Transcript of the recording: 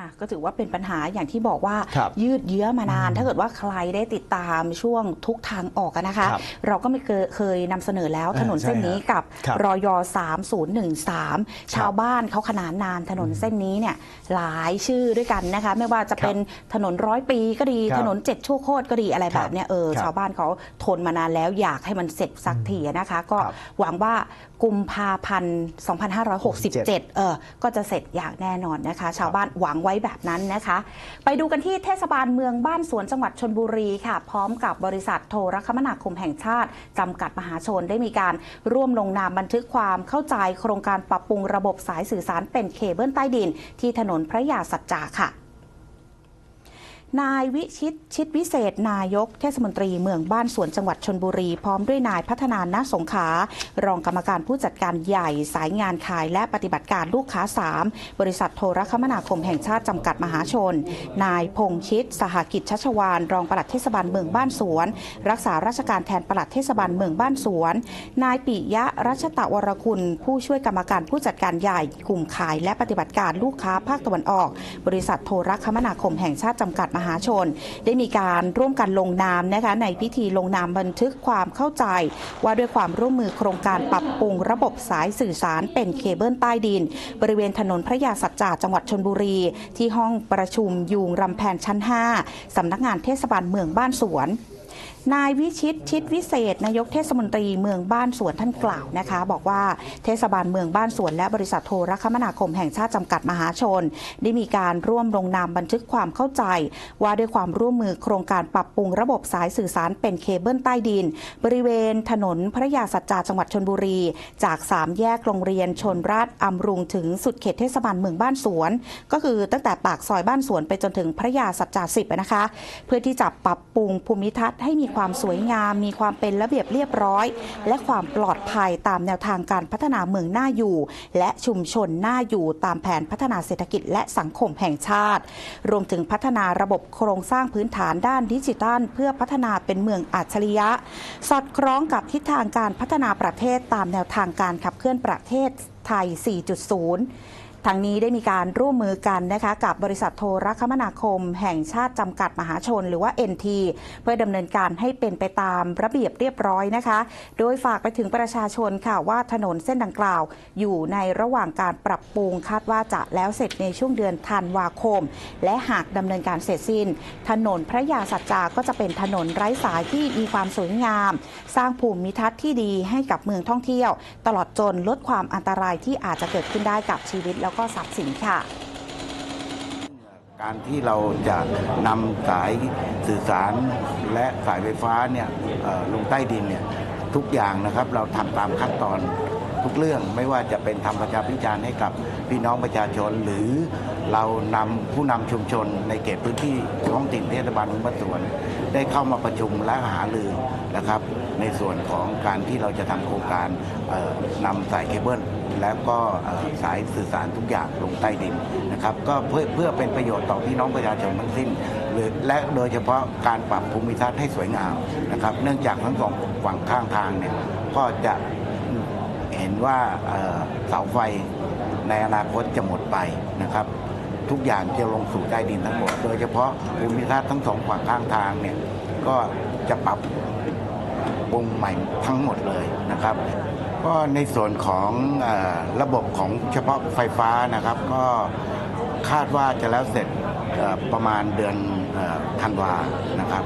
อะก็ถือว่าเป็นปัญหาอย่างที่บอกว่าครับยืดเยื้อมานาน ถ้าเกิดว่าใครได้ติดตามช่วงทุกทางออกอะนะคะครับเราก็ไม่เคยเคยนำเสนอแล้วอ่าถนนเส้นนี้กับครับรอย3013 ชาวบ้านเขาขนานนามถนนเส้นนี้เนี่ยหลายชื่อด้วยกันนะคะ ไม่ว่าจะเป็นถนนร้อยปีก็ดีครับถนนเจ็ดชั่วโคตรก็ดีอะไรครับแบบเนี้ยเออครับชาวบ้านเขาทนมานานแล้วอยากให้มันเสร็จสักทีนะคะ ก็ครับหวังว่ากุมภาพันธ์2567เออก็จะเสร็จอย่างแน่นอนนะคะ ชาวบ้านหวังไว้ว้แบบนั้นนะคะ ไปดูกันที่เทศบาลเมืองบ้านสวนจังหวัดชนบุรีค่ะ พร้อมกับบริษัทโทรคมนาคมแห่งชาติ จำกัดมหาชนได้มีการร่วมลงนามบันทึกความเข้าใจโครงการปรับปรุงระบบสายสื่อสารเป็นเคเบิลใต้ดิน ที่ถนนพระยาสัจจาค่ะ นายวิชิตชิดวิเศษ นายกเทศมนตรีเมืองบ้านสวนจังหวัดชนบุรี พร้อมด้วยนายพัฒนาณสงขารองกรรมการผู้จัดการใหญ่ สายงานขายและปฏิบัติการลูกค้า 3 บริษัทโทรคมนาคมแห่งชาติจำกัดมหาชน นายพงชิต สหกิจชัชวาน รองปลัดเทศบาลเมืองบ้านสวน รักษาราชการแทนปลัดเทศบาลเมืองบ้านสวน นายปิยะรัชตะวรคุณ ผู้ช่วยกรรมการผู้จัดการใหญ่ กลุ่มขายและปฏิบัติการลูกค้าภาคตะวันออก บริษัทโทรคมนาคมแห่งชาติจำกัดมหาชน ได้มีการร่วมกันลงนามนะคะในพิธีลงนามบันทึกความเข้าใจ ว่าด้วยความร่วมมือโครงการปรับปรุงระบบสายสื่อสารเป็นเคเบิลใต้ดิน บริเวณถนนพระยาสัจจาจังหวัดชนบุรี ที่ห้องประชุมยูงรำแพนชั้น 5สำนักงานเทศบาลเมืองบ้านสวนนายวิชิตชิดวิเศษ นายกเทศมนตรีเมืองบ้านสวนท่านกล่าวนะคะ บอกว่าเทศบาลเมืองบ้านสวนและบริษัทโทรคมนาคมแห่งชาติจำกัดมหาชน ได้มีการร่วมลงนามบันทึกความเข้าใจ ว่าด้วยความร่วมมือโครงการปรับปรุงระบบสายสื่อสารเป็นเคเบิลใต้ดิน บริเวณถนนพระยาสัจจาจังหวัดชนบุรี จากสามแยกโรงเรียนชนราชอำรุงถึงสุดเขตเทศบาลเมืองบ้านสวน ก็คือตั้งแต่ปากซอยบ้านสวนไปจนถึงพระยาสัจจาสิบนะคะ เพื่อที่จะปรับปรุงภูมิทัศน์ให้มีความสวยงาม มีความเป็นระเบียบเรียบร้อย และความปลอดภัยตามแนวทางการพัฒนาเมืองน่าอยู่ และชุมชนน่าอยู่ตามแผนพัฒนาเศรษฐกิจและสังคมแห่งชาติ รวมถึงพัฒนาระบบโครงสร้างพื้นฐานด้านดิจิทัล เพื่อพัฒนาเป็นเมืองอัจฉริยะ สอดคล้องกับทิศทางการพัฒนาประเทศตามแนวทางการขับเคลื่อนประเทศไทย 4.0 ทางนี้ได้มีการร่วมมือกันนะคะกับบริษัทโทรคมนาคม แห่งชาติจำกัดมหาชน หรือว่า NT เพื่อดำเนินการให้เป็นไปตามระเบียบเรียบร้อยนะคะ โดยฝากไปถึงประชาชนค่ะว่าถนนเส้นดังกล่าว อยู่ในระหว่างการปรับปรุงคาดว่าจะแล้วเสร็จในช่วงเดือนธันวาคม และหากดำเนินการเสร็จสิ้น ถนนพระยาสัจจาก็จะเป็นถนนไร้สายที่มีความสวยงาม สร้างภูมิทัศน์ที่ดีให้กับเมืองท่องเที่ยว ตลอดจนลดความอันตรายที่อาจจะเกิดขึ้นได้กับชีวิตแล้วก็ทรัพย์สินค่ะการที่เราจะนำสายสื่อสารและสายไฟฟ้าเนี่ยลงใต้ดินเนี่ยทุกอย่างนะครับเราทำตามขั้นตอน ทุกเรื่องไม่ว่าจะเป็นทำประชาพิจารณ์ให้กับพี่น้องประชาชน หรือเรานำผู้นำชุมชนในเขตพื้นที่ท้องถิ่นเทศบาลเมืองบ้านสวน ได้เข้ามาประชุมและหารือนะครับ ในส่วนของการที่เราจะทำโครงการเอ่อนำสายเคเบิลแล้วก็เอ่อสายสื่อสารทุกอย่างลงใต้ดินนะครับ ก็เพื่อเพื่อเป็นประโยชน์ต่อพี่น้องประชาชนทั้งสิ้นหรือและโดยเฉพาะการปรับภูมิทัศน์ให้สวยงามนะครับ เนื่องจากทั้งสองฝั่งข้างทางเนี่ยก็จะ เห็นว่าเสาไฟในอนาคตจะหมดไปนะครับ ทุกอย่างจะลงสู่ใต้ดินทั้งหมด โดยเฉพาะภูมิทัศน์ทั้งสองฝั่งข้างทางเนี่ยก็จะปรับปรุงใหม่ทั้งหมดเลยนะครับ ก็ในส่วนของอระบบของเฉพาะไฟฟ้านะครับ ก็คาดว่าจะแล้วเสร็จประมาณเดือนธันวานะครับ